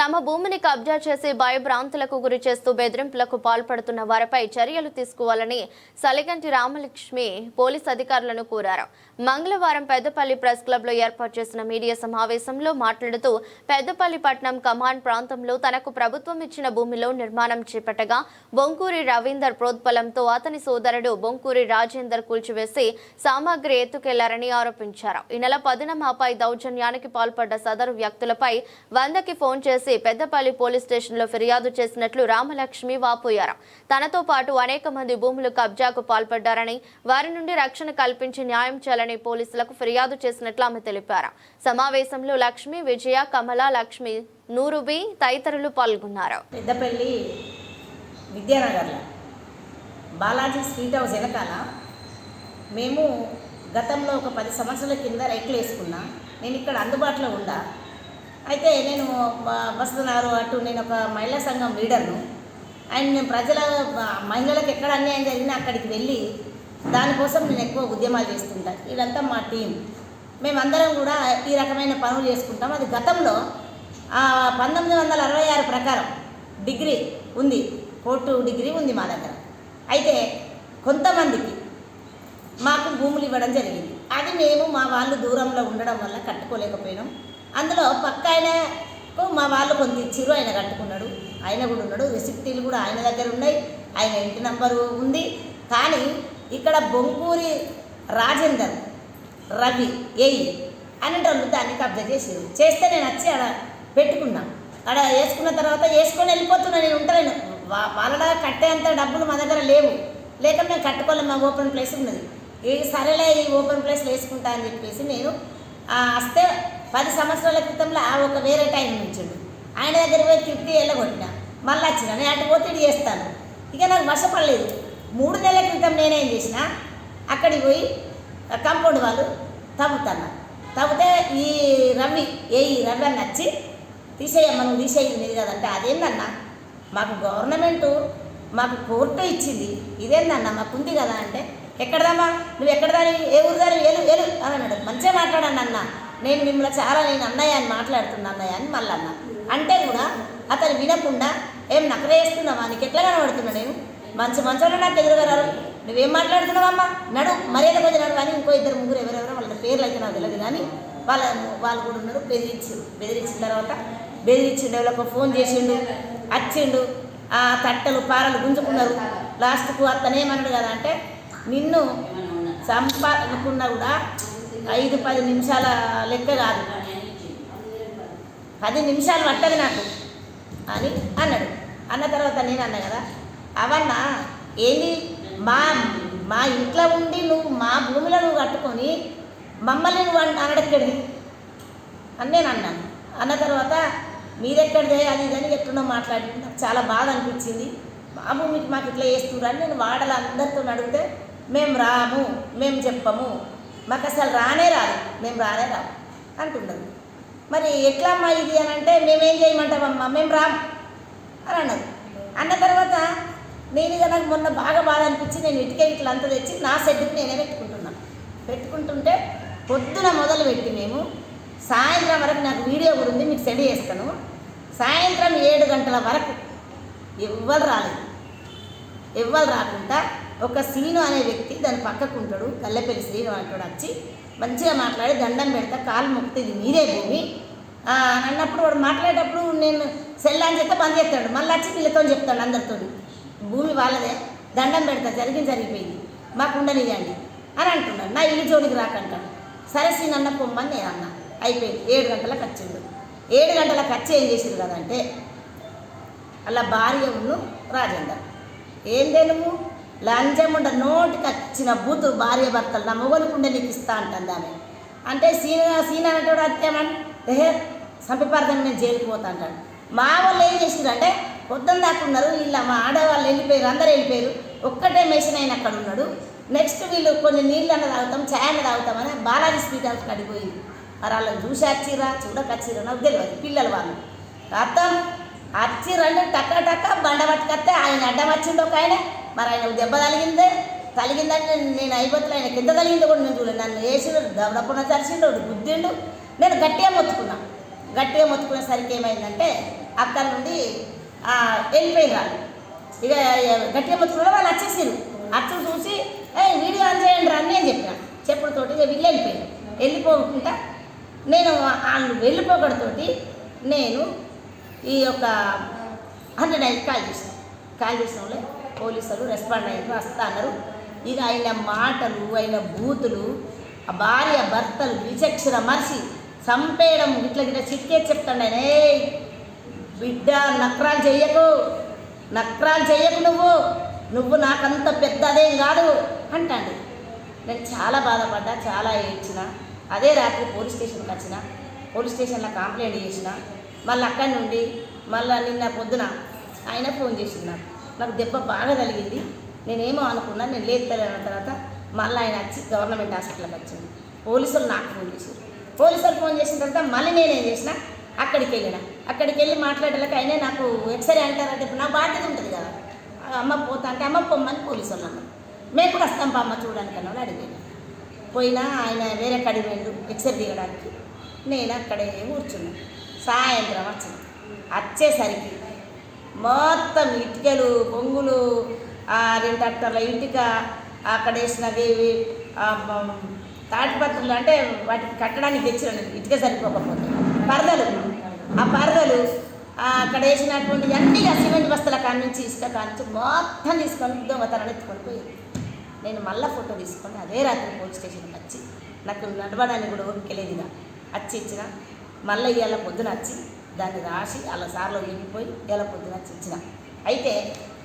తమ భూమిని కబ్జా చేసి భయభ్రాంతులకు గురి చేస్తూ బెదిరింపులకు పాల్పడుతున్న వారిపై చర్యలు తీసుకోవాలని సలిగంటి రామలక్ష్మి పోలీస్ అధికారులను కోరారు. మంగళవారం పెద్దపల్లి ప్రెస్ క్లబ్లో ఏర్పాటు చేసిన మీడియా సమావేశంలో మాట్లాడుతూ పెద్దపల్లి పట్నం కమాండ్ ప్రాంతంలో తనకు ప్రభుత్వం ఇచ్చిన భూమిలో నిర్మాణం చేపట్టగా బొంకూరి రవీందర్ ప్రోద్బలంతో అతని సోదరుడు బొంకూరి రాజేందర్ కూల్చివేసి సామాగ్రి ఎత్తుకెళ్ళారని ఆరోపించారు. ఈ నెల పదిన మాపై దౌర్జన్యానికి పాల్పడ్డ సదరు వ్యక్తులపై వందకి ఫోన్ చేసి పెద్దపల్లి పోలీస్ స్టేషన్లో ఫిర్యాదు చేసినట్లు రామలక్ష్మి వాపోయారు. తనతో పాటు అనేక మంది భూములు కబ్జాకు పాల్పడ్డారని వారి నుండి రక్షణ కల్పించి న్యాయం చేయాలని పోలీసులకు ఫిర్యాదు చేసినట్లు ఆమె తెలిపారు. సమావేశంలో లక్ష్మి విజయ కమల లక్ష్మి నూరుబి తదితరులు పాల్గొన్నారు. పెద్దపల్లి బాలాజీ స్వీట్ హౌస్ వెనకాల మేము గతంలో ఒక పది సంవత్సరాల కింద రైట్లు వేసుకున్నా నేను ఇక్కడ అందుబాటులో ఉండా. అయితే నేను వస్తున్నారు అటు నేను ఒక మహిళా సంఘం లీడర్ను. అండ్ నేను ప్రజల మహిళలకు ఎక్కడ అన్యాయం జరిగినా అక్కడికి వెళ్ళి దానికోసం నేను ఎక్కువ ఉద్యమాలు చేస్తుంటాను ఇదంతా మా టీం మేమందరం కూడా ఈ రకమైన పనులు చేసుకుంటాం. అది గతంలో పంతొమ్మిది వందల అరవై ఆరు ప్రకారం డిగ్రీ ఉంది. కోర్టు డిగ్రీ ఉంది మా దగ్గర. అయితే కొంతమందికి మాకు భూములు ఇవ్వడం జరిగింది. అది మేము మా వాళ్ళు దూరంలో ఉండడం వల్ల కట్టుకోలేకపోయినాం. అందులో పక్క ఆయనకు మా వాళ్ళు కొంత ఇచ్చారు ఆయన కట్టుకున్నాడు. ఆయన కూడా ఉన్నాడు. రెసిప్టీలు కూడా ఆయన దగ్గర ఉన్నాయి. ఆయన ఇంటి నంబరు ఉంది. కానీ ఇక్కడ బొంకూరి రాజేందర్ రవి ఏయి అనేటోళ్ళు దాన్ని కబ్జా చేసారు చేస్తే నేను వచ్చి ఆడ పెట్టుకున్నా. ఆడ వేసుకున్న తర్వాత వేసుకొని వెళ్ళిపోతున్నా నేను ఉంటాను వాళ్ళ కట్టేంత డబ్బులు మా దగ్గర లేవు. లేక మేము కట్టుకోలేము మా ఓపెన్ ప్లేస్ ఉన్నది. ఈ సరేలే ఈ ఓపెన్ ప్లేస్లో వేసుకుంటా అని చెప్పేసి నేను వస్తే పది సంవత్సరాల క్రితంలో ఆ ఒక వేరే టైం నుంచిండు ఆయన దగ్గర పోయి తిప్పి వెళ్ళగొట్టిన. మళ్ళీ వచ్చిన. నేను అటు పోతే చేస్తాను. ఇక నాకు వర్షపడలేదు మూడు నెలల క్రితం నేనేం చేసిన? అక్కడికి పోయి కంపౌండ్ వాళ్ళు తవ్వుతాను తవ్వితే ఈ రవి ఏ ఈ రవి అని వచ్చి తీసేయమ్మ నువ్వు తీసేయింది కదంటే అదేందన్నా? మాకు గవర్నమెంటు మాకు కోర్టు ఇచ్చింది. ఇదేందన్నా? మాకు ఉంది కదా అంటే ఎక్కడదమ్మా నువ్వు ఎక్కడ దాని? ఏ ఊరు దాని? ఏలు ఏలు అని అన్నాడు. మంచిగా మాట్లాడాను అన్నా. నేను మిమ్మల్ని చాలా నేను అన్నయ్య అని మాట్లాడుతున్నా అన్నయ్య అని మళ్ళీ అన్న. అంటే కూడా అతను వినకుండా ఏం నకరేస్తున్నావా నీకు ఎట్లా కనబడుతున్నా నేను? మంచి మంచోళ్ళు నాకు ఎదురుగారు నువ్వేం మాట్లాడుతున్నావమ్మా? నడు మర్యాద కొద్ది నడు కానీ ఇంకో ఇద్దరు ముగ్గురు ఎవరెవరో వాళ్ళ పేర్లు అయితే నాకు తెలియదు కానీ వాళ్ళ వాళ్ళు కూడా ఉన్నారు. బెదిరించారు బెదిరించిన తర్వాత బెదిరించిండు వాళ్ళకు ఫోన్ చేసిండు వచ్చిండు ఆ తట్టలు పారలు గుంజుకున్నారు. లాస్ట్కు అతనేమన్నాడు కదా అంటే నిన్ను చంపాలనుకున్నా కూడా ఐదు పది నిమిషాల లెక్క కాదు. పది నిమిషాలు పట్టదు నాకు. అని అన్నాడు. అన్న తర్వాత నేను అన్నా కదా. అవన్న ఏంది మా మా ఇంట్లో ఉండి నువ్వు మా భూమిలో నువ్వు కట్టుకొని మమ్మల్ని నువ్వు అంట అనడెక్కడిది? అని నేను అన్నాను అన్న తర్వాత మీరెక్కడిదే? అది ఇదని అని ఎట్లున్నో మాట్లాడి నాకు చాలా బాధ అనిపించింది. మా భూమికి మాకు ఇట్లా చేస్తున్నారు అని నేను వాడలు అందరితో అడిగితే మేము రాము మేము చెప్పము. మాకు అసలు రానే రాదు. మేము రానే రాము అంటున్నారు మరి ఎట్లా అమ్మా ఇది అని అంటే మేమేం చేయమంటామమ్మా? మేము రాము అని అన్నది. అన్న తర్వాత నేను ఇక నాకు మొన్న బాగా బాధ అనిపించి నేను ఇటుకే ఇట్లా అంతా తెచ్చి నా సెడ్కి నేనే పెట్టుకుంటున్నాను పెట్టుకుంటుంటే పొద్దున మొదలు పెట్టి మేము సాయంత్రం వరకు నాకు వీడియో కూడా ఉంది మీకు సెండ్ చేస్తాను. సాయంత్రం ఏడు గంటల వరకు ఎవ్వరు రాలేదు. ఎవ్వరు రాకుండా ఒక సీను అనే వ్యక్తి దాని పక్కకు ఉంటాడు కల్లెపల్లి శ్రీను అంటాడు వచ్చి మంచిగా మాట్లాడి దండం పెడతా కాలు మొక్కితే ఇది మీరే భూమి. అని అన్నప్పుడు వాడు మాట్లాడేటప్పుడు నేను సెల్ అని చెప్తే బంద్ చేస్తాడు. మళ్ళీ వచ్చి వీళ్ళతో చెప్తాడు అందరితో భూమి వాళ్ళదే దండం పెడతా జరిగింది జరిగిపోయింది. మాకు అండి అని అంటున్నాడు. నా ఇల్లు జోడికి రాకంటాడు. సరే సీన్ అన్న పొమ్మని నేను అన్న. అయిపోయింది. ఏడు గంటలకు వచ్చిండు ఏడు గంటలకు వచ్చి ఏం చేసిండు కదంటే అలా భార్య ఉన్ను రాజేందర్. ఏందే నువ్వు? లంచం ఉండ నోటికి వచ్చిన బూతు భార్య భర్తలు నా మొగలుకుండే నీకు ఇస్తా అంటుంది ఆమె. అంటే సీన సీన అనేటోడు అత్తేమని దేహే సంపిపార్థం నేను జైలుకి పోతా అంటాడు. మా వాళ్ళు ఏం చేసిండ్రు అంటే పొద్దున్న దాకా ఉన్నారు మా ఆడవాళ్ళు వెళ్ళిపోయారు అందరూ వెళ్ళిపోయారు ఒక్కటే మెషిన్ అయిన అక్కడ ఉన్నాడు. నెక్స్ట్ వీళ్ళు కొన్ని నీళ్ళు అన్న తాగుతాం ఛాయ్ అన్న తాగుతామని బాలాజీ స్వీట్ హౌస్ కడిపోయింది మరి వాళ్ళని చూసి వచ్చిరా చూడకచ్చిరా నాకు తెలియదు పిల్లలు వాళ్ళు. అర్థం వచ్చి రెండు టక్క టక్క బండ పట్టుకొస్తే ఆయన అడ్డం వచ్చిండు ఒక ఆయన. మరి ఆయన దెబ్బ తగిలిందే తలిగిందంటే నేను- నేను అయిపోతున్నా ఆయన కింద తలిగింది కూడా నేను చూడలేదు. నన్ను వేసిండు దవడకుండా చరిచిండు గుద్దిండు. నేను గట్టిగా మొత్తుకున్నా. గట్టిగా మొత్తుకునేసరికి ఏమైందంటే అక్కడ నుండి ఆ, వెళ్ళిపోయిన ఇక గట్టిగా మొత్తుకున్న వాళ్ళు వచ్చేసారు అచ్చు చూసి ఏ వీడియో ఆన్ చేయండి రా అని చెప్పిన. చెప్పులతోటి ఇక వీళ్ళు వెళ్ళిపోయాను వెళ్ళిపోకుండా నేను వాళ్ళు వెళ్ళిపోకడతోటి నేను ఈ యొక్క హండ్రెడ్ ఐదు కాల్ చేసిన కాల్ చేసిన వాళ్ళే పోలీసులు రెస్పాండ్ అయ్యారు. వస్తా అన్నారు. ఇక ఆయన మాటలు ఆయన బూతులు. ఆ భార్య భర్తలు విచక్షణ మరిసి చంపేయడం ఇట్లా గిట్ల చిట్కే చెప్తాడు ఆయన. ఏ బిడ్డ నక్రాలు చెయ్యకు. నక్రాలు చెయ్యకు నువ్వు. నువ్వు నాకంత పెద్దదేం కాదు. అంటాడు. నేను చాలా బాధపడ్డా చాలా ఏడ్చిన. అదే రాత్రి పోలీస్ స్టేషన్కి వచ్చిన. పోలీస్ స్టేషన్లో కంప్లైంట్ చేసిన. మళ్ళీ అక్కడి నుండి మళ్ళీ నిన్న పొద్దున ఆయన ఫోన్ చేసిన్నారు నాకు. దెబ్బ బాగా తగిలింది. నేనేమో అనుకున్నా నేను లేదు తెలియని తర్వాత మళ్ళీ ఆయన వచ్చి గవర్నమెంట్ హాస్పిటల్కి వచ్చింది. పోలీసులు నాకు ఫోన్ చేశారు పోలీసులు ఫోన్ చేసిన తర్వాత మళ్ళీ నేనేం చేసిన అక్కడికి వెళ్ళిన. అక్కడికి వెళ్ళి మాట్లాడలేక అయినా నాకు ఎక్స్రే అంటారంటే ఇప్పుడు నా బాధ్యత ఉంటుంది కదా. అమ్మ పోతా అంటే అమ్మ పొమ్మని పోలీసు వాళ్ళు అన్నారు. మేము కూడా వస్తాం అమ్మ చూడడానికి అన్నవాడు వాళ్ళు అడిగాను పోయినా ఆయన వేరే కడిగి వెళ్ళు ఎక్స్రే దిగడానికి. నేను అక్కడే కూర్చున్నాను సాయంత్రం వచ్చింది. వచ్చేసరికి మొత్తం ఇటుకలు పొంగులు ఆ రెండు అట్టల ఇటుక అక్కడ వేసినవి తాటిపత్రులు అంటే వాటికి కట్టడానికి తెచ్చిన ఇటుక సరిపోకపోతే. పరదలు. ఆ పరదలు అక్కడ వేసినటువంటి అన్ని ఆ సిమెంట్ బస్తల కానించి ఇసుక కానించి నుంచి మొత్తం తీసుకొని దొంగతనాన్ని ఎత్తుకొని పోయింది నేను మళ్ళీ ఫోటో తీసుకొని అదే రాత్రి పోలీస్ స్టేషన్కి వచ్చి నాకు నడవడానికి కూడా ఓపికలేదు ఇక. వచ్చి ఇచ్చిన. మళ్ళీ ఇవాళ పొద్దున వచ్చి దాన్ని రాసి అలా సార్లో వెళ్ళిపోయి ఇలా పొద్దున వచ్చి ఇచ్చిన అయితే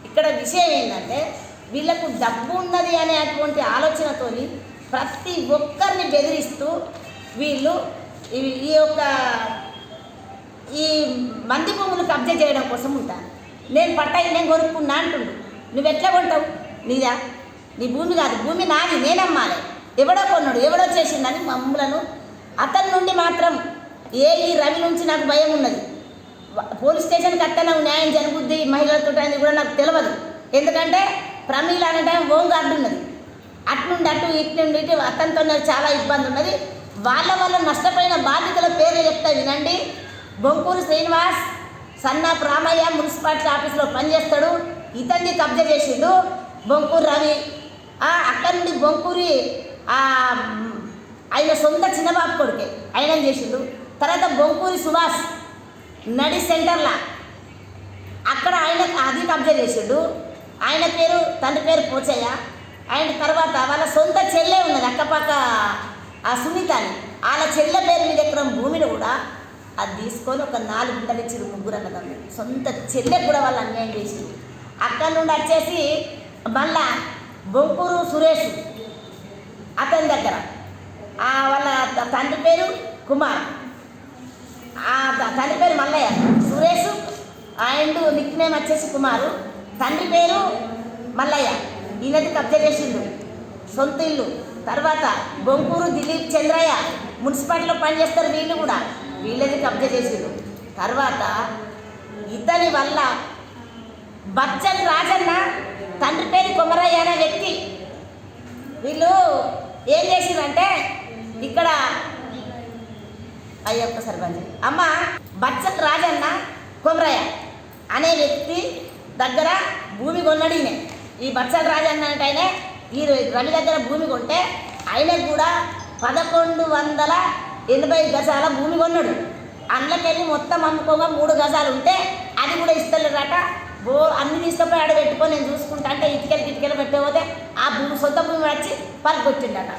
ఇక్కడ విషయం ఏంటంటే వీళ్ళకు డబ్బు ఉన్నది అనేటువంటి ఆలోచనతోని ప్రతి ఒక్కరిని బెదిరిస్తూ వీళ్ళు ఈ- యొక్క ఈ మంది భూములు కబ్జా చేయడం కోసం ఉంటాను నేను పట్టాయి నేను కొనుక్కున్నా అంటుండు. నువ్వు ఎట్లా కొంటావు? నీదా? నీ భూమి కాదు. భూమి నాది. నేనమ్మాలి. ఎవడో కొన్నాడు. ఎవడో చేసిందని మమ్మలను అతని నుండి మాత్రం ఏ ఈ రవి నుంచి నాకు భయం ఉన్నది. పోలీస్ స్టేషన్కి అత్త నాకు న్యాయం జరుగుద్ది మహిళలతో అనేది కూడా నాకు తెలియదు ఎందుకంటే ప్రమీల అనే టైం ఓంగా ఉన్నది. అట్నుండి అటు ఇటునుండి ఇటు అతనితో నాకు చాలా ఇబ్బంది ఉన్నది. వాళ్ళ వల్ల నష్టపోయిన బాధితుల పేర్లు చెప్తా వినండి. బొంకూరు శ్రీనివాస్ సన్న రామయ్య మున్సిపాలిటీ ఆఫీస్లో పనిచేస్తాడు. ఇతన్ని కబ్జా చేసిండు బొంకూరు రవి. అక్కడి నుండి బొంకూరి ఆయన సొంత చిన్నబాబు కొడుకే. ఆయన చేసిండు. తర్వాత బొంకూరి సుభాష్ నడి సెంటర్లా. అక్కడ ఆయన అది కబ్జా చేసిండు. ఆయన పేరు తండ్రి పేరు పోచయ్య. ఆయన తర్వాత వాళ్ళ సొంత చెల్లె ఉన్నది అక్కపక్క ఆ సునీత అని వాళ్ళ చెల్లె పేరు మీద ఎక్కడ భూమిని కూడా అది తీసుకొని ఒక నాలుగు గుంటలు ఇచ్చారు ముగ్గురు అన్నదమ్ములు. సొంత చెల్లె కూడా వాళ్ళు అన్యాయం చేసింది అక్కడ నుండి వచ్చేసి మళ్ళా బొంకూరు సురేష్ అతని దగ్గర. వాళ్ళ తండ్రి పేరు కుమార్. తండ్రి పేరు Mallayya. Suresh and nickname వచ్చేసి కుమారు. తండ్రి పేరు మల్లయ్య. ఈయనది కబ్జా చేసిండు. సొంత ఇల్లు. తర్వాత బొంకూరు దిలీప్ చంద్రయ్య మున్సిపాలిటీలో పనిచేస్తారు వీళ్ళు కూడా. వీళ్ళది కబ్జా చేసిండు. తర్వాత ఇతని వల్ల బచ్చన్ రాజన్న తండ్రి పేరు కొమరయ్య అనే వ్యక్తి వీళ్ళు ఏం చేసిందంటే ఇక్కడ అయ్యప్ప సర్పంచ్. అమ్మ బచ్చన్ రాజన్న కొమరయ్య అనే వ్యక్తి దగ్గర భూమి కొన్నాడు ఈయన. ఈ బచ్చన్ రాజన్న అంటే ఆయన. ఈ రవి దగ్గర భూమి కొంటే ఆయనకు కూడా పదకొండు వందల ఎనభై గజాల భూమి కొన్నాడు. అందులోకెళ్ళి మొత్తం అమ్ముకోగా మూడు గజాలు ఉంటే అది కూడా ఇస్తలేరట. బో అన్ని తీసుకుపోయి ఆడ పెట్టుకొని నేను చూసుకుంటా అంటే ఇటుకలు కిటికలు పెట్టకపోతే ఆ భూమి సొంత భూమి వచ్చి పలుకొచ్చిండట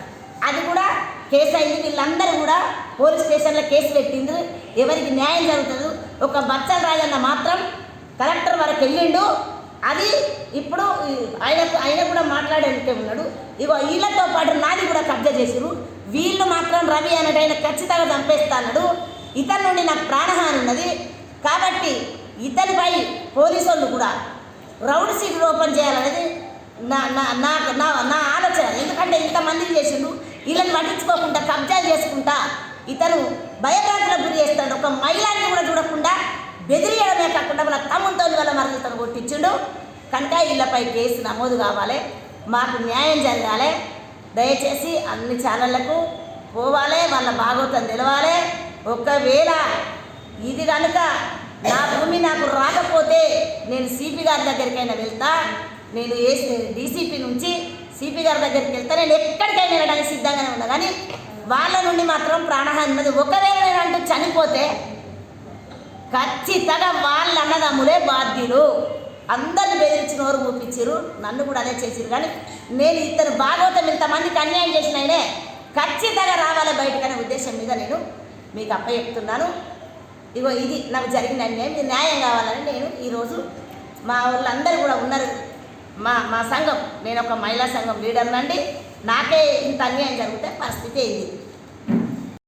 అది కూడా కేసు అయింది. వీళ్ళందరూ కూడా పోలీస్ స్టేషన్లో కేసు పెట్టిండ్రు. ఎవరికి న్యాయం జరుగుతుంది ఒక బచ్చల రాజన్న మాత్రం కలెక్టర్ వరకు వెళ్ళిండు. అది ఇప్పుడు ఆయన ఆయనకు ఆయన కూడా మాట్లాడేందుకే ఉన్నాడు. ఇగో వీళ్ళతో పాటు నాది కూడా కబ్జా చేసిరు వీళ్ళు మాత్రం రవి అన్నట్టు ఆయన ఖచ్చితంగా చంపేస్తా అన్నాడు. ఇతని నుండి నాకు ప్రాణహాని ఉన్నది. కాబట్టి ఇతనిపై పోలీసు వాళ్ళు కూడా రౌడ్ సీట్లు ఓపెన్ చేయాలనేది నా నా నా నా నా ఆలోచన. ఎందుకంటే ఇంతమంది చేసిండు వీళ్ళని పట్టించుకోకుండా కబ్జాలు చేసుకుంటా ఇతను భయభ్రాంతులకు గురి చేస్తాడు. ఒక మహిళని కూడా చూడకుండా బెదిరియడమే కాకుండా వాళ్ళ తమ్ముతో వాళ్ళ మరలతను కొట్టించుడు. కనుక వీళ్ళపై కేసు నమోదు కావాలి. మాకు న్యాయం జరగాలి. దయచేసి అన్ని ఛానళ్ళకు పోవాలి. వాళ్ళ భాగవతం తెలవాలి. ఒకవేళ ఇది కనుక నా భూమి నాకు రాకపోతే నేను సిపి గారి దగ్గరికైనా వెళ్తా. నేను ఏ డీసీపీ నుంచి సిపి గారి దగ్గరికి వెళ్తే నేను ఎక్కడికైనా వెళ్ళడానికి సిద్ధంగానే ఉన్నా. కానీ వాళ్ళ నుండి మాత్రం ప్రాణహాని మీద ఒకవేళ నేను అంటూ చనిపోతే ఖచ్చితంగా వాళ్ళ అన్నదమ్ములే బాధ్యులు. అందరిని బెదిరించి నోరు మూపించారు నన్ను కూడా అదే చేసిరు కానీ నేను ఇతను భాగవతం ఇంతమందికి అన్యాయం చేసిన ఆయనే ఖచ్చితంగా రావాలి బయటకనే ఉద్దేశం మీద నేను మీకు అప్ప చెప్తున్నాను ఇగో ఇది నాకు జరిగిన అన్యాయం. ఇది న్యాయం కావాలని నేను ఈరోజు మా వాళ్ళందరూ కూడా ఉన్నారు. మా మా సంఘం నేను ఒక మహిళా సంఘం లీడర్నండి. నాకే ఇంత అన్యాయం జరిగితే పరిస్థితి ఏంది?